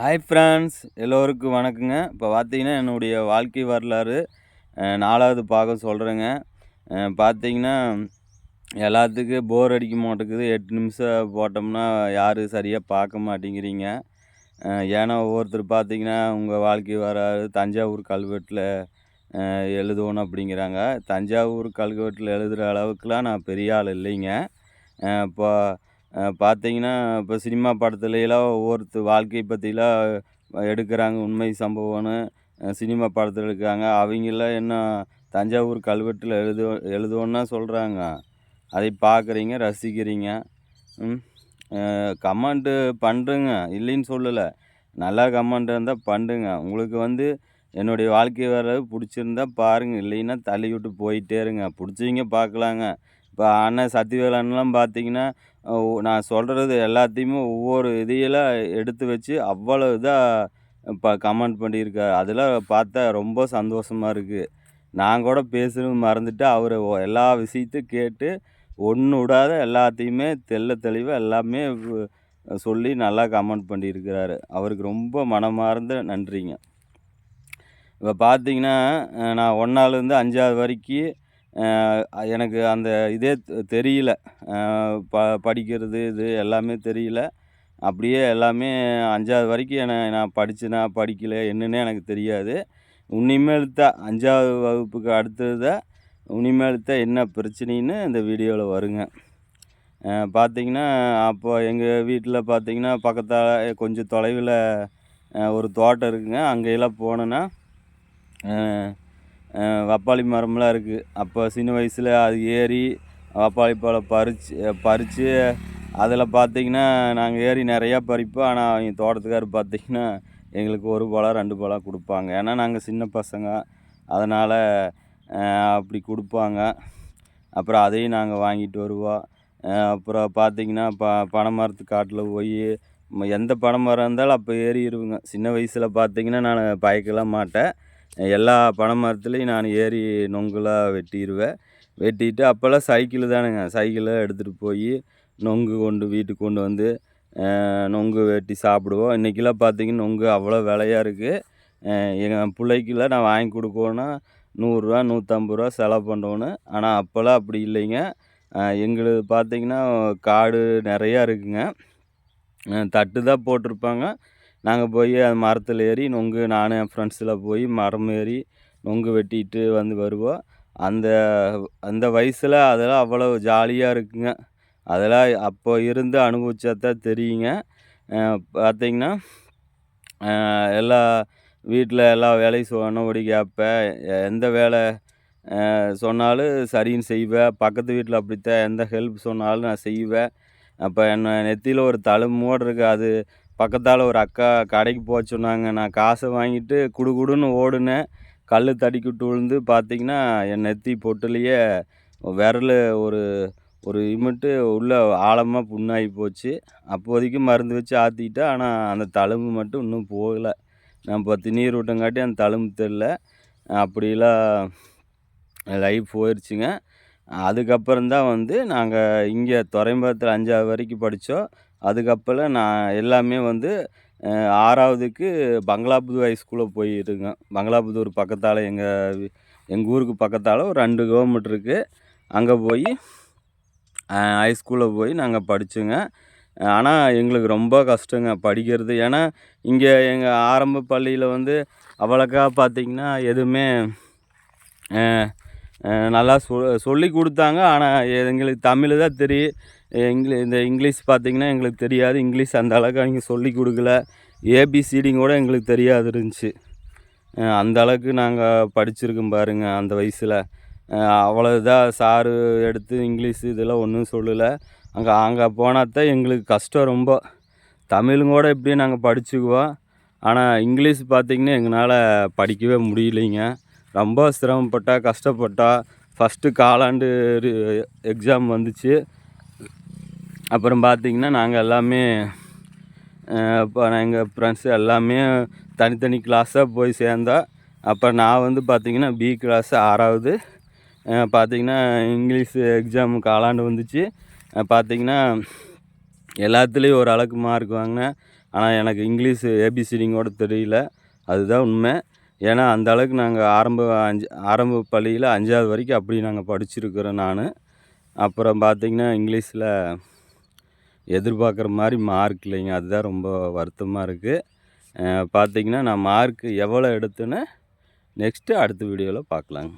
Hi friends எல்லோருக்கும் வணக்கங்க. இப்போ பார்த்தீங்கன்னா என்னுடைய வாழ்க்கை வரலாறு நாலாவது பாகம் சொல்கிறேங்க பார்த்தீங்கன்னா எல்லாத்துக்கும் போர் அடிக்க மாட்டேங்குது. எட்டு நிமிஷம் போட்டோம்னா யாரும் சரியாக பார்க்க மாட்டேங்கிறீங்க. ஏன்னா ஒவ்வொருத்தர் பார்த்தீங்கன்னா உங்கள் வாழ்க்கை வரலாறு தஞ்சாவூர் கல்வெட்டில் எழுதுவோம் எழுதணும் அப்படிங்கிறாங்க. தஞ்சாவூர் கல்வெட்டில் எழுதுகிற அளவுக்குலாம் நான் பெரிய ஆள் இல்லைங்க. இப்போ பார்த்தீங்கன்னா இப்போ சினிமா படத்துலலாம் ஒவ்வொருத்தர் வாழ்க்கை பற்றிலாம் எடுக்கிறாங்க உண்மை சம்பவம்னு சினிமா படத்தில் எடுக்கிறாங்க. அவங்களாம் என்ன தஞ்சாவூர் கல்வெட்டில் எழுது எழுதுவோன்னா சொல்கிறாங்க அதை பார்க்குறீங்க ரசிக்கிறீங்க. கமெண்ட்டு பண்ணுறேங்க இல்லைன்னு சொல்லலை. நல்லா கமெண்ட் இருந்தால் பண்ணுங்க உங்களுக்கு வந்து என்னுடைய வாழ்க்கை வர பிடிச்சிருந்தா பாருங்கள் இல்லைன்னா தள்ளி விட்டு போயிட்டே இருங்க. பிடிச்சவங்க பார்க்கலாங்க இப்போ அண்ணன் சத்தியவேலன்லாம் பார்த்தீங்கன்னா நான் சொல்கிறது எல்லாத்தையுமே ஒவ்வொரு இதையெல்லாம் எடுத்து வச்சு அவ்வளோ இதாக இப்போ கமெண்ட் பண்ணியிருக்காரு அதெல்லாம் பார்த்தா ரொம்ப சந்தோஷமாக இருக்குது நான் கூட பேசணும் மறந்துட்டு அவர் எல்லா விஷயத்தையும் கேட்டு ஒன்று விடாத எல்லாத்தையுமே தெள்ள தெளிவாக எல்லாமே சொல்லி நல்லா கமெண்ட் பண்ணியிருக்கிறாரு. அவருக்கு ரொம்ப மனமார்ந்த நன்றிங்க. இப்போ பார்த்தீங்கன்னா நான் ஒன்றாலேருந்து அஞ்சாவது வரைக்கும் எனக்கு அந்த இதே தெரியல. ப படிக்கிறது இது எல்லாமே தெரியல. அப்படியே எல்லாமே அஞ்சாவது வரைக்கும் என நான் படித்தேனா படிக்கலை என்னன்னே எனக்கு தெரியாது. உன்னிமேல் தான் அஞ்சாவது வகுப்புக்கு அடுத்தது தான் உனிமேல் தான் என்ன பிரச்சனைன்னு இந்த வீடியோவில் வருங்க. பார்த்திங்கன்னா அப்போ எங்கள் வீட்டில் பார்த்திங்கன்னா பக்கத்தால் கொஞ்சம் தொலைவில் ஒரு தோட்டம் இருக்குங்க. அங்கெல்லாம் போனேன்னா பப்பாளி மரம்லாம் இருக்குது அப்போ சின்ன வயசில் அது ஏறி பப்பாளி பழம் பறித்து பறித்து அதில் பார்த்தீங்கன்னா நாங்கள் ஏறி நிறையா பறிப்போம். ஆனால் அவங்க தோட்டத்துக்காரர் பார்த்தீங்கன்னா எங்களுக்கு ஒரு பழம் ரெண்டு பழம் கொடுப்பாங்க. ஏன்னா நாங்கள் சின்ன பசங்க. அதனால் அப்படி கொடுப்பாங்க. அப்புறம் அதையும் நாங்கள் வாங்கிட்டு வருவோம். அப்புறம் பார்த்தீங்கன்னா ப பனை மரத்து காட்டில் போய் எந்த பனை மரம் இருந்தாலும் அப்போ ஏறிடுவேங்க சின்ன வயசில் பார்த்தீங்கன்னா நான் பயக்கலாம் மாட்டேன். எல்லா பனை மரத்துலேயும் நான் ஏறி நொங்கலாக வெட்டிடுவேன் வெட்டிட்டு அப்போல்லாம் சைக்கிள் தானுங்க. சைக்கிளை எடுத்துகிட்டு போய் நொங்கு கொண்டு வீட்டுக்கு கொண்டு வந்து நொங்கு வெட்டி சாப்பிடுவோம். இன்றைக்கெல்லாம் பார்த்திங்கன்னா நொங்கு அவ்வளோ விலையாக இருக்குது எங்கள் பிள்ளைக்கெல்லாம் நான் வாங்கி கொடுக்கணுன்னா நூறுரூவா நூற்றம்பது ரூபா செலவு பண்ணணும் ஆனால் அப்போல்லாம் அப்படி இல்லைங்க. எங்களுக்கு எங்களுது பார்த்தீங்கன்னா காடு நிறையா இருக்குங்க. தட்டு தான் போட்டிருப்பாங்க. நாங்கள் போய் அந்த மரத்தில் ஏறி நொங்கு நான் என் ஃப்ரெண்ட்ஸில் போய் மரம் ஏறி நொங்கு வெட்டிட்டு வந்து வருவோம். அந்த அந்த வயசில் அதெல்லாம் அவ்வளோ ஜாலியாக இருக்குங்க. அதெல்லாம் அப்போ இருந்து அனுபவிச்சாதான் தெரியுங்க. பார்த்திங்கன்னா எல்லா வீட்டில் எல்லா வேலையும் சொன்னபடி கேட்பேன் எந்த வேலை சொன்னாலும் சரின்னு செய்வேன் பக்கத்து வீட்டில் அப்படித்தான் எந்த ஹெல்ப் சொன்னாலும் நான் செய்வேன் அப்போ என்ன நெத்தியில் ஒரு தழும்போடு இருக்குது அது பக்கத்தால் ஒரு அக்கா கடைக்கு போக சொன்னாங்க. நான் காசை வாங்கிட்டு குடு குடுன்னு கல் தடிக்கிட்டு விழுந்து பார்த்தீங்கன்னா என் நெத்தி பொட்டுலேயே விரல் ஒரு ஒரு இமிட்டு உள்ளே ஆழமாக புண்ணாகி போச்சு. அப்போதைக்கு மருந்து வச்சு ஆற்றிக்கிட்டேன் ஆனால் அந்த தழும்பு மட்டும் இன்னும் போகலை. நான் பத்து நீர் விட்டங்காட்டி அந்த தழும்பு தெரில அப்படிலாம் லைஃப் போயிடுச்சுங்க அதுக்கப்புறம் தான் வந்து நாங்கள் இங்கே துறைமுகத்தில் அஞ்சாவது வரைக்கும் படித்தோம் அதுக்கப்புறம் நான் எல்லாமே வந்து ஆறாவதுக்கு பங்களாபுதூர் ஹைஸ்கூலில் போயிருங்க பங்களாபுதூர் பக்கத்தால் எங்கள் எங்கள் ஊருக்கு பக்கத்தால் ஒரு ரெண்டு கிலோமீட்டருக்கு அங்கே போய் ஹைஸ்கூலில் போய் நாங்கள் படித்தோங்க ஆனால் எங்களுக்கு ரொம்ப கஷ்டங்க படிக்கிறது. ஏன்னா இங்கே எங்கள் ஆரம்ப பள்ளியில் வந்து அவ்வளோக்கா பார்த்திங்கன்னா எதுவுமே நல்லா சொ சொல்லி கொடுத்தாங்க. ஆனால் எங்களுக்கு தமிழ் தான் தெரியும். இங்கிலீ இந்த இங்கிலீஷ் பார்த்திங்கன்னா எங்களுக்கு தெரியாது. இங்கிலீஷ் அந்த அளவுக்கு அவங்க சொல்லி கொடுக்கல. ஏபிசிடிங்க கூட எங்களுக்கு தெரியாது இருந்துச்சு. அந்த அளவுக்கு நாங்கள் படிச்சிருக்கோம் பாருங்கள் அந்த வயசில். அவ்வளோ இதாக சாரு எடுத்து இங்கிலீஷ் இதெல்லாம் ஒன்றும் சொல்லலை. அங்கே அங்கே போனால் தான் எங்களுக்கு கஷ்டம் ரொம்ப. தமிழும் கூட எப்படியும் நாங்கள் படிச்சுக்குவோம். ஆனால் இங்கிலீஷ் பார்த்திங்கன்னா எங்களால் படிக்கவே முடியலைங்க. ரொம்ப சிரமப்பட்டா கஷ்டப்பட்டா ஃபஸ்ட்டு காலாண்டு எக்ஸாம் வந்துச்சு. அப்புறம் பார்த்திங்கன்னா நாங்கள் எல்லாமே இப்போ எங்கள் ஃப்ரெண்ட்ஸு எல்லாமே தனித்தனி கிளாஸாக போய் சேர்ந்தோம் அப்புறம் நான் வந்து பார்த்திங்கன்னா பி கிளாஸ் ஆறாவது பார்த்திங்கன்னா இங்கிலீஷ் எக்ஸாம் காலாண்டு வந்துச்சு. பார்த்திங்கன்னா எல்லாத்துலேயும் ஒரு அளவுக்கு மார்க் வாங்கினேன். ஆனால் எனக்கு இங்கிலீஷ் ஏபிசிடிங்கோட தெரியல. அதுதான் உண்மை. ஏன்னா அந்த அளவுக்கு நாங்கள் ஆரம்ப அஞ்சு ஆரம்ப பள்ளியில் அஞ்சாவது வரைக்கும் அப்படி நாங்கள் படிச்சிருக்கிறோம் நான். அப்புறம் பார்த்திங்கன்னா இங்கிலீஷில் எதிர்பார்க்குற மாதிரி மார்க் இல்லைங்க. அதுதான் ரொம்ப வருத்தமாக இருக்குது பார்த்திங்கன்னா நான் மார்க் எவ்வளோ எடுத்தேன்னு நெக்ஸ்ட்டு அடுத்த வீடியோவில் பார்க்கலாங்க